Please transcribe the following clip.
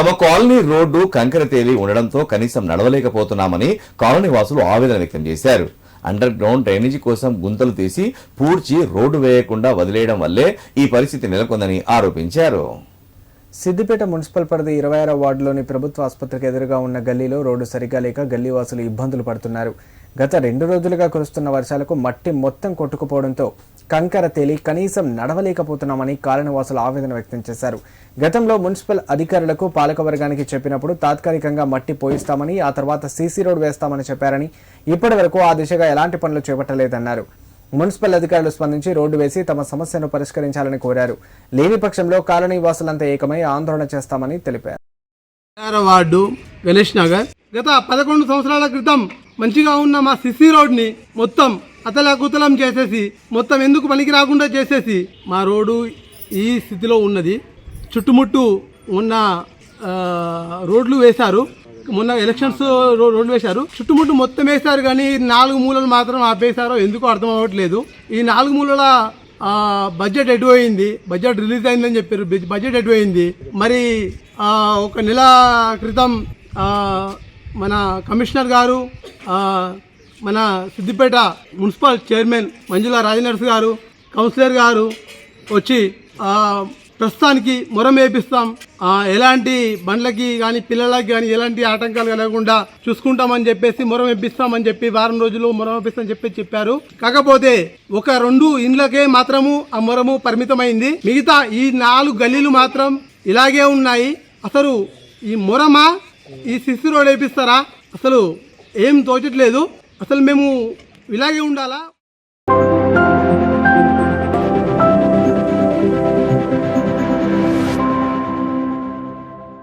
తమ colony road కంకర తేలి ఉండడంతో కనీసం నడవలేకపోతున్నామని కాలనీ వాసులు ఆవేదన వ్యక్తం చేశారు. అండర్ గ్రౌండ్ డ్రైనేజీ కోసం గుంతలు తీసి పూడ్చి రోడ్డు వేయకుండా వదిలేయడం వల్లే ఈ పరిస్థితి నెలకొందని ఆరోపించారు. సిద్దిపేట మున్సిపల్ పరిధి ఇరవై ఆరో వార్డులోని ప్రభుత్వ ఆసుపత్రికి ఎదురుగా ఉన్న గల్లీలో రోడ్డు సరిగా లేక గల్లీవాసులు ఇబ్బందులు పడుతున్నారు. గత రెండు రోజులుగా కురుస్తున్న వర్షాలకు మట్టి మొత్తం కొట్టుకుపోవడంతో కంకర తేలి కనీసం నడవలేకపోతున్నామని కాలనీవాసులు ఆవేదన వ్యక్తం చేశారు. గతంలో మున్సిపల్ అధికారులకు పాలకవర్గానికి చెప్పినప్పుడు తాత్కాలికంగా మట్టి పోయిస్తామని ఆ తర్వాత సీసీ రోడ్ వేస్తామని చెప్పారని ఇప్పటి వరకు ఆ దిశగా ఎలాంటి పనులు చేపట్టలేదన్నారు. మున్సిపల్ అధికారులు స్పందించి రోడ్డు వేసి తమ సమస్యను పరిష్కరించాలని కోరారు. లేని పక్షంలో కాలనీ వాసులంతా ఏకమై ఆందోళన చేస్తామని తెలిపారు. వార్డు గణేష్ నగర్. గత పదకొండు సంవత్సరాల క్రితం మంచిగా ఉన్న మా సిసి రోడ్ని మొత్తం అతలాకుతలం చేసేసి మొత్తం ఎందుకు పనికి రాకుండా చేసేసి మా రోడ్డు ఈ స్థితిలో ఉన్నది. చుట్టుముట్టు ఉన్న రోడ్లు వేశారు. మొన్న ఎలక్షన్స్ రో- రోడ్లు వేశారు. చుట్టుముట్టు మొత్తం వేశారు కానీ నాలుగు మూలలు మాత్రం ఆపేశారో ఎందుకు అర్థం అవ్వట్లేదు. ఈ నాలుగు మూలల బడ్జెట్ ఎటుపోయింది బడ్జెట్ రిలీజ్ అయిందని చెప్పారు. బడ్జెట్ ఎటుపోయింది మరి ఒక నెల క్రితం మన కమిషనర్ గారు మన సిద్దిపేట మున్సిపల్ చైర్మన్ మంజుల రాజనర్స్ గారు కౌన్సిలర్ గారు వచ్చి ప్రస్తుతానికి మొరం వేపిస్తాం. ఎలాంటి బండ్లకి కానీ పిల్లలకి కానీ ఎలాంటి ఆటంకాలు కలగకుండా చూసుకుంటామని చెప్పేసి మొరం వేపిస్తామని చెప్పి వారం రోజులు మొరం వేపిస్తామని చెప్పి చెప్పారు. కాకపోతే ఒక రెండు ఇండ్లకే మాత్రము ఆ మొరము పరిమితమైంది. మిగతా ఈ నాలుగు గల్లీలు మాత్రం ఇలాగే ఉన్నాయి. అసలు ఈ మొరమా? ఈ సిసి రోడ్ వేపిస్తారా? అసలు ఏం తోచట్లేదు. అసలు మేము ఇలాగే ఉండాలా?